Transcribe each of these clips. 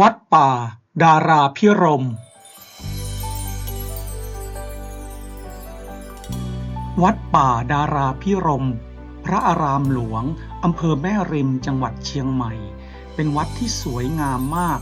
วัดป่า ดาราพิรม วัดป่าดาราพิรม พระอารามหลวง อำเภอแม่ริมจังหวัดเชียงใหม่ เป็นวัดที่สวยงามมาก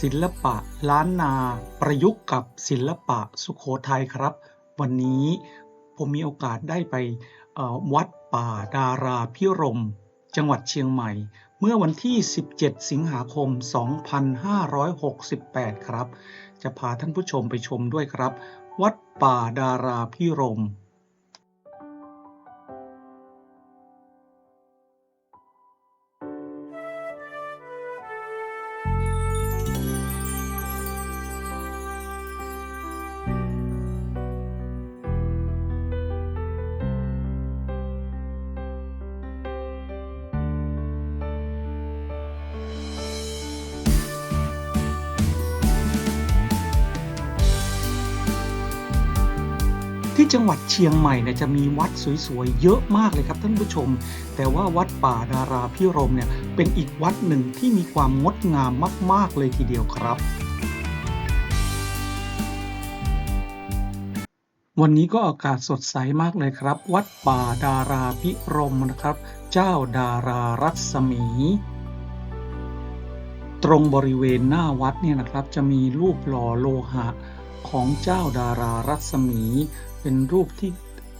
ศิลปะล้านนา ประยุกต์กับศิลปะสุโขทัยครับ วันนี้ผมมีโอกาสได้ไปวัดป่าดาราพิรม จังหวัดเชียงใหม่ เมื่อวันที่ 17 สิงหาคม 2568 ครับ จะพาท่านผู้ชมไปชมด้วยครับ วัดป่าดาราพิรม ที่จังหวัดเชียงใหม่เนี่ยจะมีวัดสวยๆเยอะมากเลยครับท่านผู้ชม แต่ว่าวัดป่าดาราพิรมเนี่ยเป็นอีกวัดหนึ่งที่มีความงดงามมาก ๆเลยทีเดียวครับวันนี้ก็อากาศสดใสมากเลยครับ วัดป่าดาราพิรมนะครับ เจ้าดารารัศมี ตรงบริเวณหน้าวัดเนี่ยนะครับ จะมีรูปหล่อโลหะของเจ้าดารารัศมี เป็นรูปที่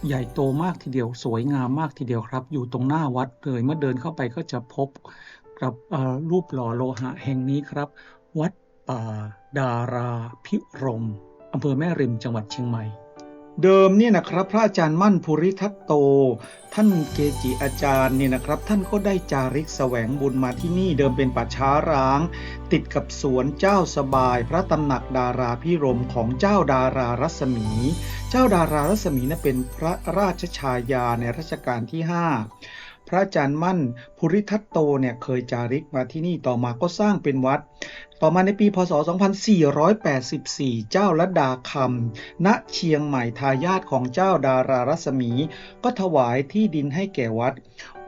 ใหญ่โตมากทีเดียวสวยงามมากทีเดียวครับ อยู่ตรงหน้าวัดเลยเมื่อเดินเข้าไปก็จะพบกับรูปหล่อโลหะแห่งนี้ครับ วัดป่าดาราพิรมอำเภอแม่ริมจังหวัดเชียงใหม่ เดิมเนี่ยนะครับพระอาจารย์มั่นภูริทัตโต ท่านเกจิอาจารย์เนี่ยนะครับ ท่านก็ได้จาริกแสวงบุญมาที่นี่เดิมเป็นป่าช้าร้าง ติดกับสวนเจ้าสบาย พระตำหนักดาราพิรมของเจ้าดารารัศมี เจ้าดารารัศมีนั้นเป็นพระราชชายาในรัชกาลที่ 5 พระอาจารย์มั่นภูริทัตโตเนี่ยเคยจาริกมาที่นี่ต่อมาก็สร้างเป็นวัด ต่อมาในปีพศ 2484 เจ้าละดาคำณเชียงใหม่ทายาทของเจ้าดารารัศมี ก็ถวายที่ดินให้แก่วัด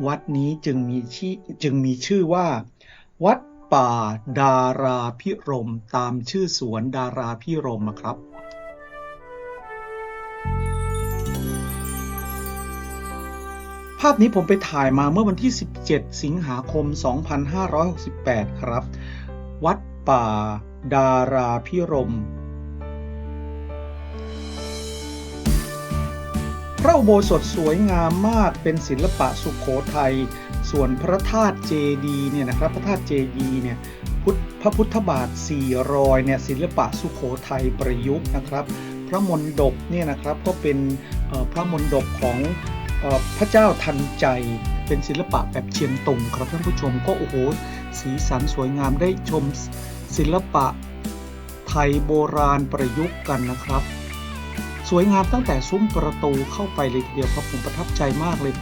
วัดนี้จึงมีชื่อจึงมีชื่อว่า วัดป่าดาราพิรมตามชื่อสวนดาราพิรมอะครับภาพนี้ผมไปถ่ายมาเมื่อวันที่ 17 สิงหาคม 2568 ครับ วัด ป่า ดาราพิรม พระอุโบสถสวยงามมากเป็นศิลปะสุขโขทัย ส่วนพระธาตุเจดีเนี่ยนะครับพระธาตุเจดีเนี่ยพุทธพระพุทธบาทสี่รอยเนี่ยศิลปะสุขโขทัยประยุกต์นะครับ พระมณฑปเนี่ยนะครับก็เป็นพระมณฑปของอพระเจ้าทันใจเป็นศิลปะแบบเชียงตุงครับท่านผู้ชมก็โอ้โหสีสันสวยงามได้ชม ศิลปะ ไทยโบราณประยุกต์กันนะครับ สวยงามตั้งแต่ซุ้มประตูเข้าไปเลยทีเดียวครับผมประทับใจมากเลย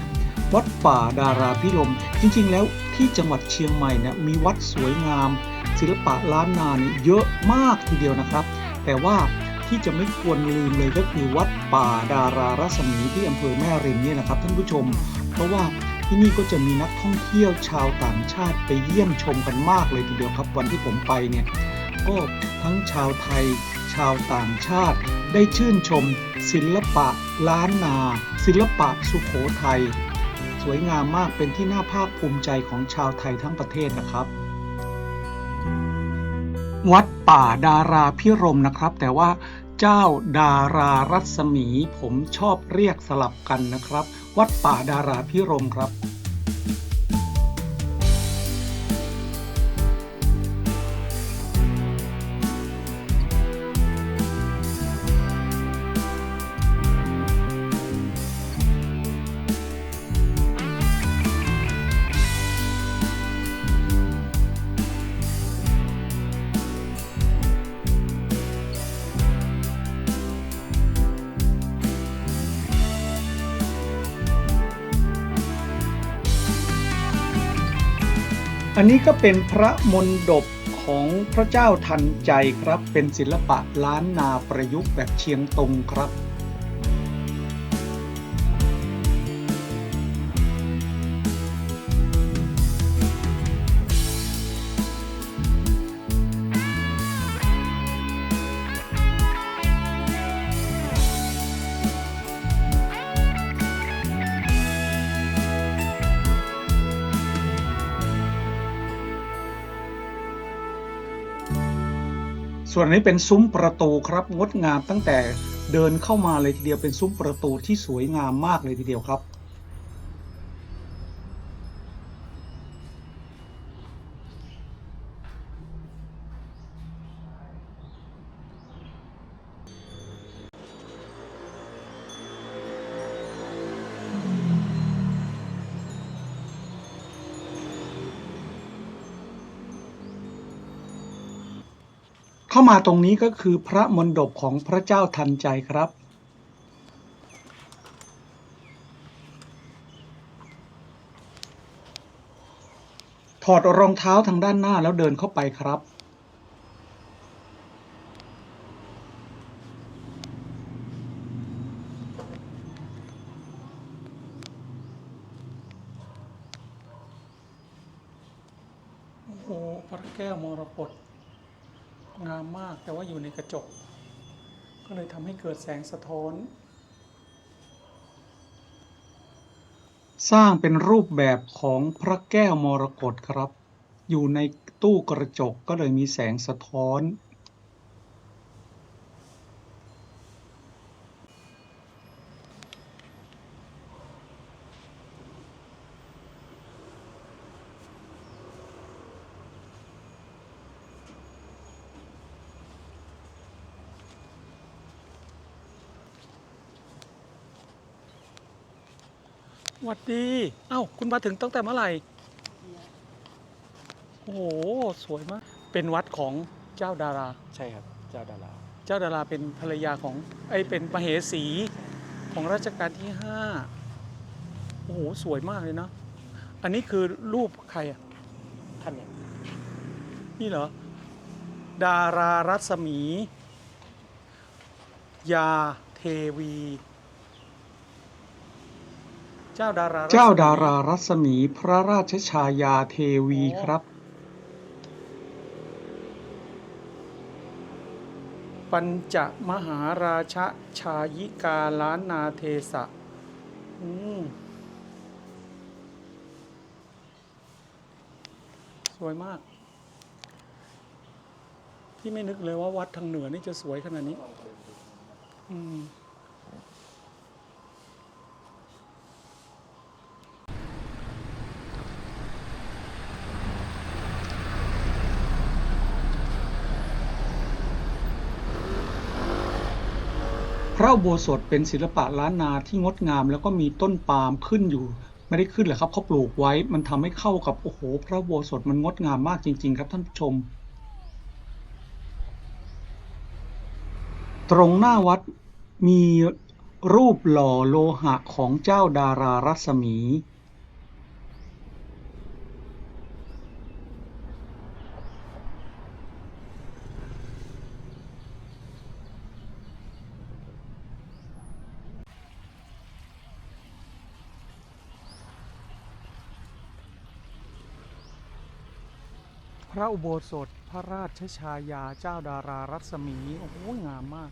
วัดป่าดาราพิรม จริงๆ แล้วที่จังหวัดเชียงใหม่เนี่ยมีวัดสวยงาม ศิลปะล้านนาเนี่ยเยอะมากทีเดียวนะครับ แต่ว่าที่จะไม่ควรลืมเลยก็คือวัดป่าดารารัศมีที่อำเภอแม่ริมเนี่ยนะครับท่านผู้ชม เพราะว่า ที่นี่ก็จะมีนักท่องเที่ยวชาวต่างชาติไปเยี่ยมชมกันมากเลยทีเดียวครับวันที่ผมไปเนี่ยก็ทั้งชาวไทย ชาวต่างชาติ ได้ชื่นชม ศิลปะล้านนา ศิลปะสุขโขทัยสวยงามมากเป็นที่น่าภาคภูมิใจของชาวไทยทั้งประเทศนะครับวัดป่าดาราพิรมนะครับ แต่ว่าเจ้าดารารัศมี ผมชอบเรียกสลับกันนะครับ วัดป่าดาราพิรมครับ นนี้ก็เป็นพระมนดบของพระเจ้าทันใจครับ เป็นศิลปะล้านนาประยุกต์แบบเชียงตรงครับ ส่วนอันนี้เป็นซุ้มประตูครับงดงามตั้งแต่เดินเข้ามาเลยทีเดียวเป็นซุ้มประตูที่สวยงามมากเลยทีเดียวครับ เข้ามาตรงนี้ก็คือพระมณฑปของพระเจ้าทันใจครับ ถอดรองเท้าทางด้านหน้าแล้วเดินเข้าไปครับ โอ้โห พระแก้วมรกต งามมากแต่ว่าอยู่ในกระจก ก็เลยทำให้เกิดแสงสะท้อน สร้างเป็นรูปแบบของพระแก้วมรกตครับ อยู่ในตู้กระจกก็เลยมีแสงสะท้อน หวัดดี เอ้า คุณมาถึงตั้งแต่เมื่อไหร่ โอ้โห สวยมาก เป็นวัดของเจ้าดารา ใช่ครับ เจ้าดารา เจ้าดาราเป็นภรรยาของไอยเป็นมเหสีของรัชกาลที่ห้าโอ้โห สวยมากเลยเนอะอันนี้คือรูปใครอะ ท่านเนี่ยนี่เหรอ ดารารัศมี ยาเทวี เจ้าดาราเจ้าดารารัศมีพระราชชายาเทวีครับ ปัญจมหาราชชายิกาล้านนาเทสะอืมสวยมาก ที่ไม่นึกเลยว่าวัดทางเหนือนี่จะสวยขนาดนี้ อืม พระอุโบสถเป็นศิลปะล้านนาที่งดงาม แล้วก็มีต้นปาล์มขึ้นอยู่ ไม่ได้ขึ้นหรอครับเขาปลูกไว้ มันทำให้เข้ากับโอ้โห พระอุโบสถมันงดงามมากจริง ๆ ครับท่านผู้ชม ตรงหน้าวัดมีรูปหล่อโลหะของเจ้าดารารัศมี ระอุโบสถพระราชชายาเจ้าดารารัศมี โอ้โหงามมาก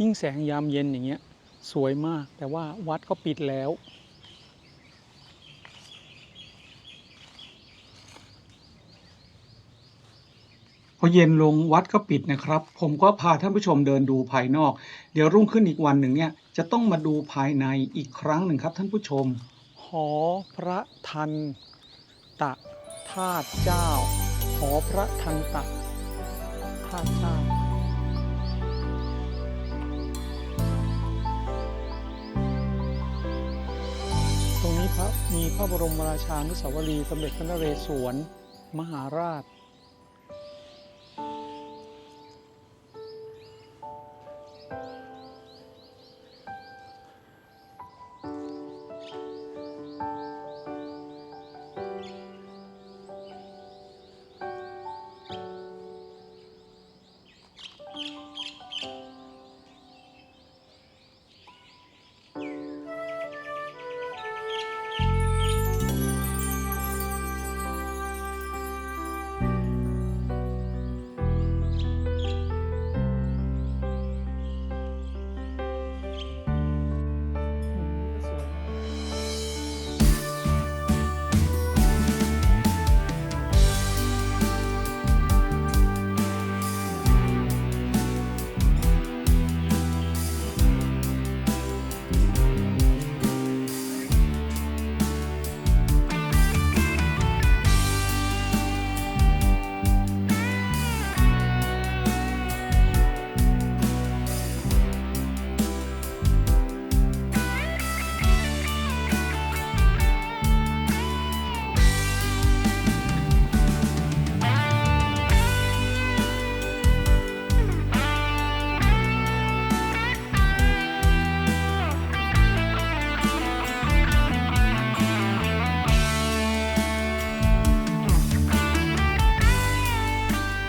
ยิ่งแสงยามเย็นอย่างเงี้ย สวยมากแต่ว่าวัดก็ปิดแล้ว พอเย็นลงวัดก็ปิดนะครับ ผมก็พาท่านผู้ชมเดินดูภายนอก เดี๋ยวรุ่งขึ้นอีกวันหนึ่งเนี่ยจะต้องมาดูภายในอีกครั้งหนึ่งครับท่านผู้ชม หอพระทันตะธาตุเจ้า หอพระทันตะธาตุเจ้าตรงนี้พระมีพระบรมราชานุสาวรียสมเด็จพระนเรศวรมหาราช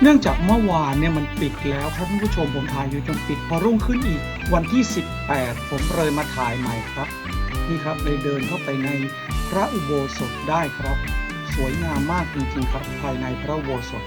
เนื่องจากเมื่อวานเนี่ยมันปิดแล้วครับท่านผู้ชมผมถ่ายอยู่จนปิด พอรุ่งขึ้นอีกวันที่ 18 ผมเลยมาถ่ายใหม่ครับ นี่ครับเลยเดินเข้าไปในพระอุโบสถได้ครับ สวยงามมากจริงๆครับภายในพระอุโบสถ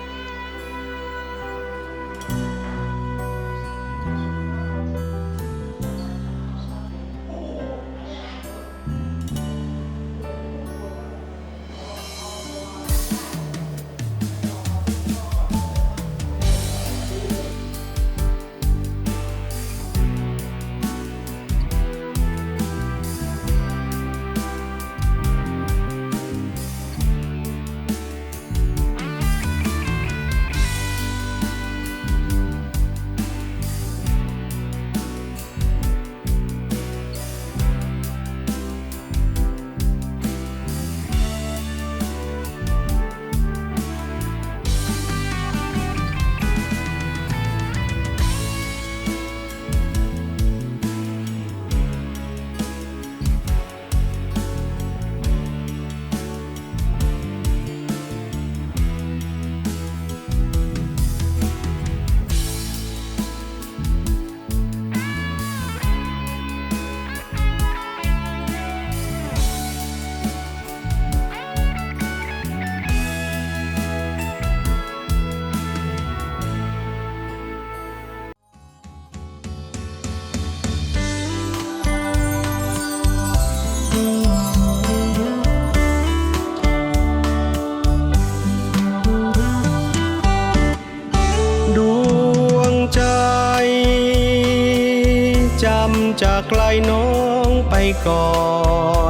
ลน้องไปก่อ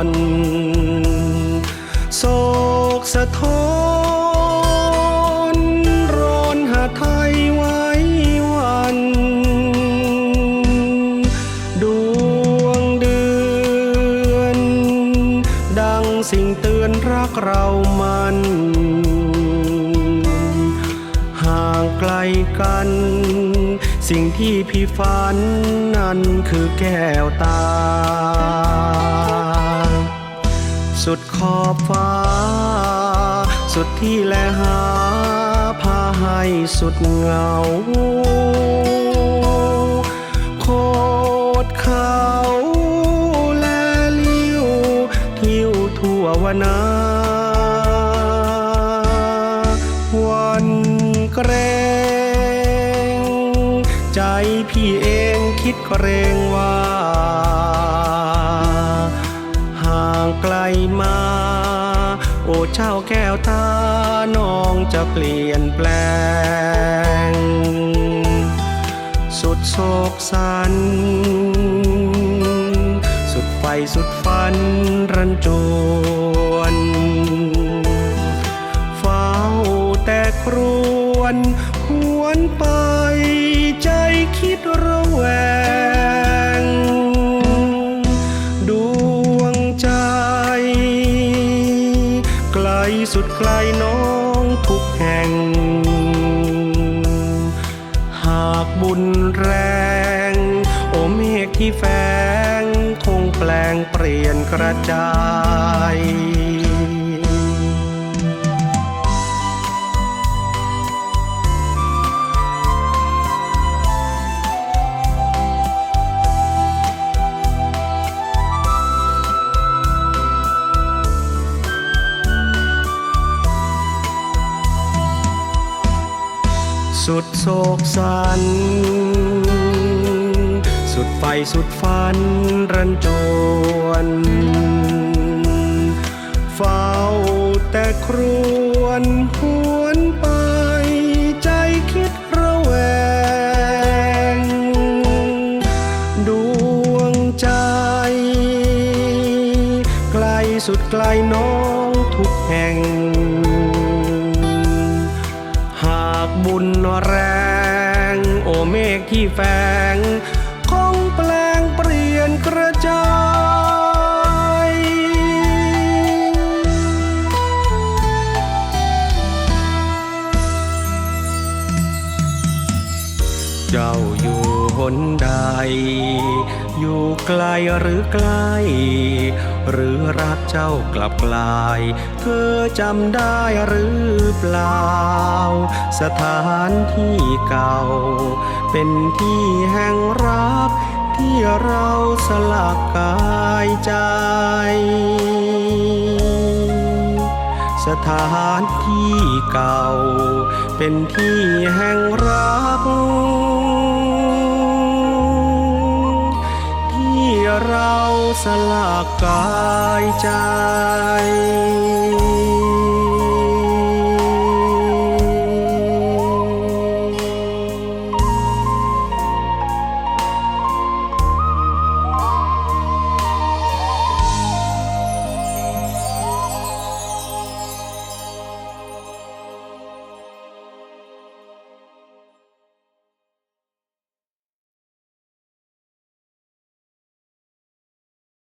น โศกสะท้อนร้อนหาไทยไว้วัน ดวงเดือน ดังสิ่งเตือนรักเรามัน ไกลกัน สิ่งที่พี่ฝันนั้นคือแก้วตา สุดขอบฟ้า สุดที่แลหาพาให้สุดเหงา โคดเขาและลิ้วทิวทั่ววนาวัน เกรง ใจพี่เองคิดเกรงว่า ห่างไกลมา โอ้เจ้าแก้วตาน้องจะเปลี่ยนแปลง สุดโศกสัน สุดไฟสุดฟันรันจวนเฝ้าแต่ครู วนหวนไปใจคิดระแวง ดวงใจ ไกลสุดไกลน้องทุกแห่ง หากบุญแรงโอเมฆที่แฝงคงแปลงเปลี่ยนกระจาย โศกสัน สุดไฟสุดฟันรันจวนเฝ้าแต่ครวนหวนไปใจคิดระแวง ดวงใจ ไกลสุดไกลน้องทุกแห่ง ที่แฝง ใด อยู่ไกลหรือใกล้ หรือรักเจ้ากลับกลาย เธอจำได้หรือเปล่า สถานที่เก่า เป็นที่แห่งรัก ที่เราสลักกายใจสถานที่เก่า เป็นที่แห่งรัก เราสลักกายใจ